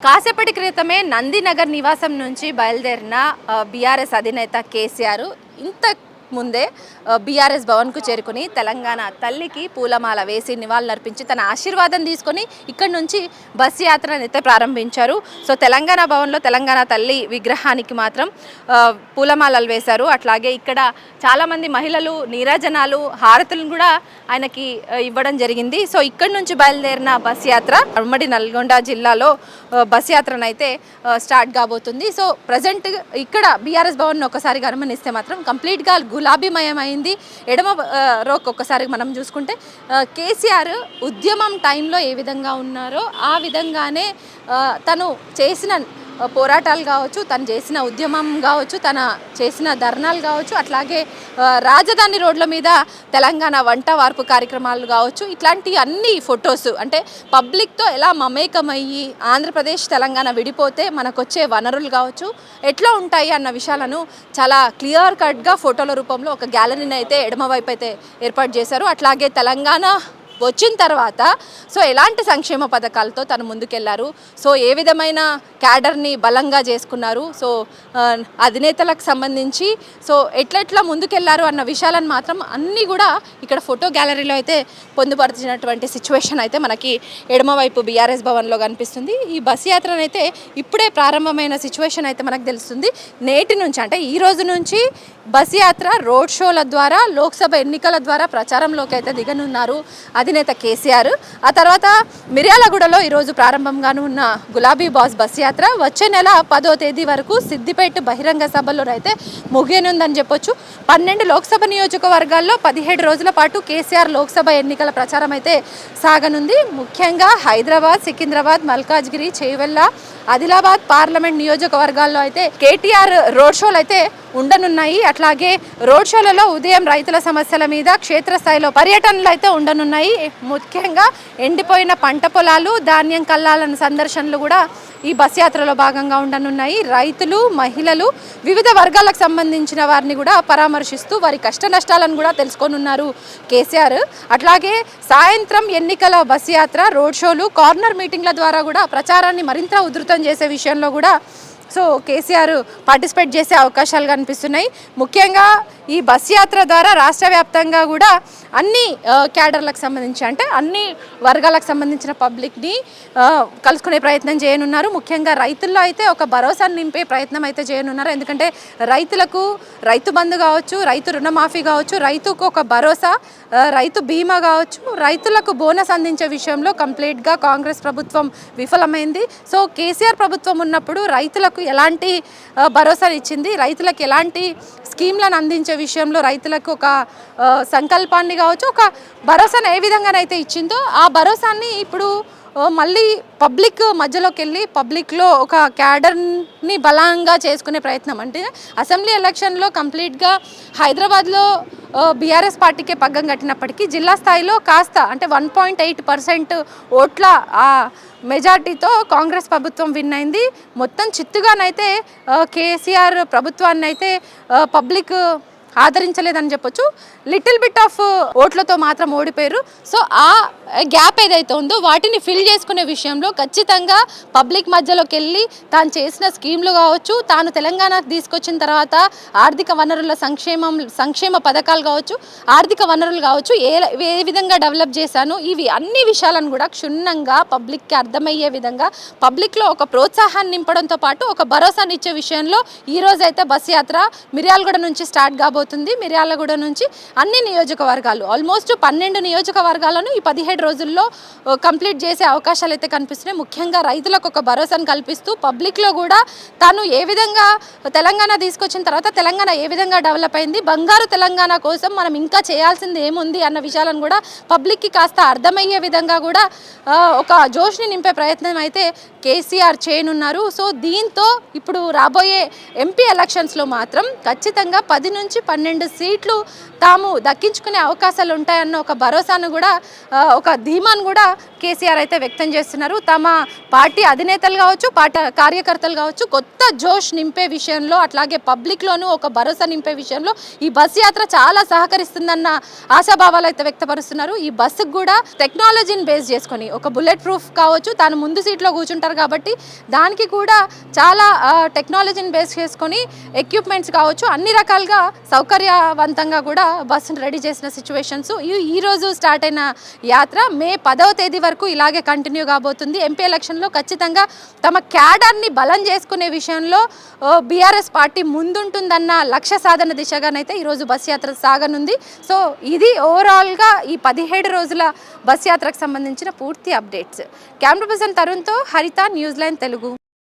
కాసేపటి క్రితమే నందినగర్ నివాసం నుంచి బయలుదేరిన బీఆర్ఎస్ అధినేత కేసీఆర్ ఇంత ముందే బీఆర్ఎస్ భవన్కు చేరుకుని తెలంగాణ తల్లికి పూలమాల వేసి నివాళులర్పించి తన ఆశీర్వాదం తీసుకొని ఇక్కడి నుంచి బస్ యాత్రను అయితే ప్రారంభించారు. సో తెలంగాణ భవన్లో తెలంగాణ తల్లి విగ్రహానికి మాత్రం పూలమాలలు వేశారు. అట్లాగే ఇక్కడ చాలామంది మహిళలు నీరాజనాలు హారతులను కూడా ఆయనకి ఇవ్వడం జరిగింది. సో ఇక్కడ నుంచి బయలుదేరిన బస్ యాత్ర ఉమ్మడి నల్గొండ జిల్లాలో బస్ యాత్రనైతే ఆ, స్టార్ట్ కాబోతుంది. సో ప్రజెంట్ ఇక్కడ బీఆర్ఎస్ భవన్ ఒకసారి గమనిస్తే మాత్రం కంప్లీట్గా గులాబీమయమైంది. అయింది ఎడమ రోక్ ఒక్కసారి మనం చూసుకుంటే కేసీఆర్ ఉద్యమం టైంలో ఏ విధంగా ఉన్నారో ఆ విధంగానే తను చేసిన పోరాటాలు కావచ్చు తను చేసిన ఉద్యమం కావచ్చు తన చేసిన ధర్నాలు కావచ్చు అట్లాగే రాజధాని రోడ్ల మీద తెలంగాణ వంట వార్పు కార్యక్రమాలు కావచ్చు ఇట్లాంటి అన్ని ఫొటోస్ అంటే పబ్లిక్తో ఎలా మమేకమయ్యి ఆంధ్రప్రదేశ్ తెలంగాణ విడిపోతే మనకు వచ్చే వనరులు కావచ్చు ఎట్లా ఉంటాయి అన్న విషయాలను చాలా క్లియర్ కట్గా ఫోటోల రూపంలో ఒక గ్యాలరీని అయితే ఎడమవైపు అయితే ఏర్పాటు చేశారు. అట్లాగే తెలంగాణ వచ్చిన తర్వాత సో ఎలాంటి సంక్షేమ పథకాలతో తను ముందుకెళ్ళారు? సో ఏ విధమైన క్యాడర్ని బలంగా చేసుకున్నారు? సో అధినేతలకు సంబంధించి సో ఎట్లెట్లా ముందుకెళ్ళారు అన్న విషయాలను మాత్రం అన్నీ కూడా ఇక్కడ ఫోటో గ్యాలరీలో అయితే పొందుపరిచినటువంటి సిచ్యువేషన్ అయితే మనకి ఎడమవైపు బీఆర్ఎస్ భవన్లో కనిపిస్తుంది. ఈ బస్ యాత్రనైతే ఇప్పుడే ప్రారంభమైన సిచ్యువేషన్ అయితే మనకు తెలుస్తుంది. నేటి నుంచి అంటే ఈ రోజు నుంచి బస్ యాత్ర రోడ్ షోల ద్వారా లోక్సభ ఎన్నికల ద్వారా ప్రచారంలోకి అయితే దిగనున్నారు. అధినేత కేసీఆర్. ఆ తర్వాత మిర్యాలగూడలో ఈరోజు ప్రారంభంగాను ఉన్న గులాబీ బాస్ బస్ యాత్ర వచ్చే నెల పదో తేదీ వరకు సిద్దిపేట బహిరంగ సభలోనైతే ముగియనుందని చెప్పొచ్చు. పన్నెండు లోక్సభ నియోజకవర్గాల్లో పదిహేడు రోజుల పాటు కేసీఆర్ లోక్సభ ఎన్నికల ప్రచారం అయితే సాగనుంది. ముఖ్యంగా హైదరాబాద్ సికింద్రాబాద్ మల్కాజ్గిరి చేవెళ్ళ ఆదిలాబాద్ పార్లమెంట్ నియోజకవర్గాల్లో అయితే కేటీఆర్ రోడ్ షోలు అయితే ఉండనున్నాయి. అట్లాగే రోడ్ షోలలో ఉదయం రైతుల సమస్యల మీద క్షేత్రస్థాయిలో పర్యటనలు అయితే ఉండనున్నాయి. ముఖ్యంగా ఎండిపోయిన పంట పొలాలు ధాన్యం కల్లాలను సందర్శనలు కూడా ఈ బస్ యాత్రలో భాగంగా ఉండనున్నాయి. రైతులు మహిళలు వివిధ వర్గాలకు సంబంధించిన వారిని కూడా పరామర్శిస్తూ వారి కష్ట నష్టాలను కూడా తెలుసుకోనున్నారు కేసీఆర్. అట్లాగే సాయంత్రం ఎన్నికల బస్ యాత్ర రోడ్ షోలు కార్నర్ మీటింగ్ల ద్వారా కూడా ప్రచారాన్ని మరింత ఉధృతం చేసే విషయంలో కూడా సో కేసీఆర్ పార్టిసిపేట్ చేసే అవకాశాలు కనిపిస్తున్నాయి. ముఖ్యంగా ఈ బస్ యాత్ర ద్వారా రాష్ట్ర వ్యాప్తంగా కూడా అన్ని క్యాడర్లకు సంబంధించి అంటే అన్ని వర్గాలకు సంబంధించిన పబ్లిక్ని కలుసుకునే ప్రయత్నం చేయనున్నారు. ముఖ్యంగా రైతుల్లో అయితే ఒక భరోసాను నింపే ప్రయత్నం అయితే చేయనున్నారు. ఎందుకంటే రైతులకు రైతు బంధు కావచ్చు రైతు రుణమాఫీ కావచ్చు రైతుకు ఒక భరోసా రైతు బీమా కావచ్చు రైతులకు బోనస్ అందించే విషయంలో కంప్లీట్గా కాంగ్రెస్ ప్రభుత్వం విఫలమైంది. సో కేసీఆర్ ప్రభుత్వం ఉన్నప్పుడు రైతులకు ఎలాంటి భరోసా ఇచ్చింది? రైతులకు ఎలాంటి స్కీమ్లను అందించే విషయంలో రైతులకు ఒక సంకల్పాన్ని కావచ్చు ఒక భరోసాను ఏ విధంగానైతే ఇచ్చిందో ఆ భరోసాన్ని ఇప్పుడు మళ్ళీ పబ్లిక్ మధ్యలోకి వెళ్ళి పబ్లిక్లో ఒక క్యాడర్ని బలంగా చేసుకునే ప్రయత్నం. అంటే అసెంబ్లీ ఎలక్షన్లో కంప్లీట్గా హైదరాబాద్లో బీఆర్ఎస్ పార్టీకే పగ్గం కట్టినప్పటికీ జిల్లా స్థాయిలో కాస్త అంటే వన్ పాయింట్ ఎయిట్ పర్సెంట్ ఓట్ల మెజార్టీతో కాంగ్రెస్ ప్రభుత్వం విన్ అయింది. మొత్తం చిత్తుగానైతే కేసీఆర్ ప్రభుత్వాన్ని అయితే పబ్లిక్ ఆదరించలేదని చెప్పొచ్చు. లిటిల్ బిట్ ఆఫ్ ఓట్లతో మాత్రం ఓడిపోయారు. సో ఆ గ్యాప్ ఏదైతే ఉందో వాటిని ఫిల్ చేసుకునే విషయంలో ఖచ్చితంగా పబ్లిక్ మధ్యలోకి వెళ్ళి తాను చేసిన స్కీమ్లు కావచ్చు తాను తెలంగాణకు తీసుకొచ్చిన తర్వాత ఆర్థిక వనరుల సంక్షేమం సంక్షేమ పథకాలు కావచ్చు ఆర్థిక వనరులు కావచ్చు ఏ ఏ విధంగా డెవలప్ చేశాను ఇవి అన్ని విషయాలను కూడా క్షుణ్ణంగా పబ్లిక్కి అర్థమయ్యే విధంగా పబ్లిక్లో ఒక ప్రోత్సాహాన్ని నింపడంతో పాటు ఒక భరోసానిచ్చే విషయంలో ఈ బస్ యాత్ర మిర్యాలగూడ నుంచి స్టార్ట్ కాబోతుంది మిర్యాలగూడ నుంచి అన్ని నియోజకవర్గాలు. ఆల్మోస్ట్ పన్నెండు నియోజకవర్గాలను ఈ పదిహేడు రోజుల్లో కంప్లీట్ చేసే అవకాశాలు అయితే కనిపిస్తున్నాయి. ముఖ్యంగా రైతులకు ఒక భరోసాను కల్పిస్తూ పబ్లిక్లో కూడా తాను ఏ విధంగా తెలంగాణ తీసుకొచ్చిన తర్వాత తెలంగాణ ఏ విధంగా డెవలప్ అయింది బంగారు తెలంగాణ కోసం మనం ఇంకా చేయాల్సింది ఏముంది అన్న విషయాలను కూడా పబ్లిక్కి కాస్త అర్థమయ్యే విధంగా కూడా ఒక జోష్ని నింపే ప్రయత్నం అయితే కేసీఆర్ చేయనున్నారు. సో దీంతో ఇప్పుడు రాబోయే ఎంపీ ఎలక్షన్స్లో మాత్రం ఖచ్చితంగా పది నుంచి పన్నెండు సీట్లు తాము దక్కించుకునే అవకాశాలు ఉంటాయన్న ఒక భరోసాను కూడా ఒక ధీమాను కూడా కేసీఆర్ అయితే వ్యక్తం చేస్తున్నారు. తమ పార్టీ అధినేతలు కావచ్చు పార్టీ కార్యకర్తలు కావచ్చు కొత్త జోష్ నింపే విషయంలో అట్లాగే పబ్లిక్లోనూ ఒక భరోసా నింపే విషయంలో ఈ బస్సు యాత్ర చాలా సహకరిస్తుందన్న ఆశాభావాలు అయితే వ్యక్తపరుస్తున్నారు. ఈ బస్సుకు కూడా టెక్నాలజీని బేస్ చేసుకొని ఒక బుల్లెట్ ప్రూఫ్ కావచ్చు తాను ముందు సీట్లో కూర్చుంటారు కాబట్టి దానికి కూడా చాలా టెక్నాలజీని బేస్ చేసుకొని ఎక్విప్మెంట్స్ కావచ్చు అన్ని రకాలుగా సౌకర్యవంతంగా కూడా బస్సును రెడీ చేసిన సిచ్యువేషన్స్ ఈ స్టార్ట్ అయిన యాత్ర మే పదవ తేదీ వరకు ఇలాగే కంటిన్యూ కాబోతుంది. ఎంపీ ఎలక్షన్లో ఖచ్చితంగా తమ క్యాడర్ని బలం చేసుకునే విషయంలో బీఆర్ఎస్ పార్టీ ముందుంటుందన్న లక్ష్య సాధన దిశగానైతే ఈరోజు బస్ యాత్ర సాగనుంది. సో ఇది ఓవరాల్గా ఈ పదిహేడు రోజుల బస్ యాత్రకు సంబంధించిన పూర్తి అప్డేట్స్ కెమెరా పర్సన్ తరుణ్తో హరిత న్యూజిలాండ్ తెలుగు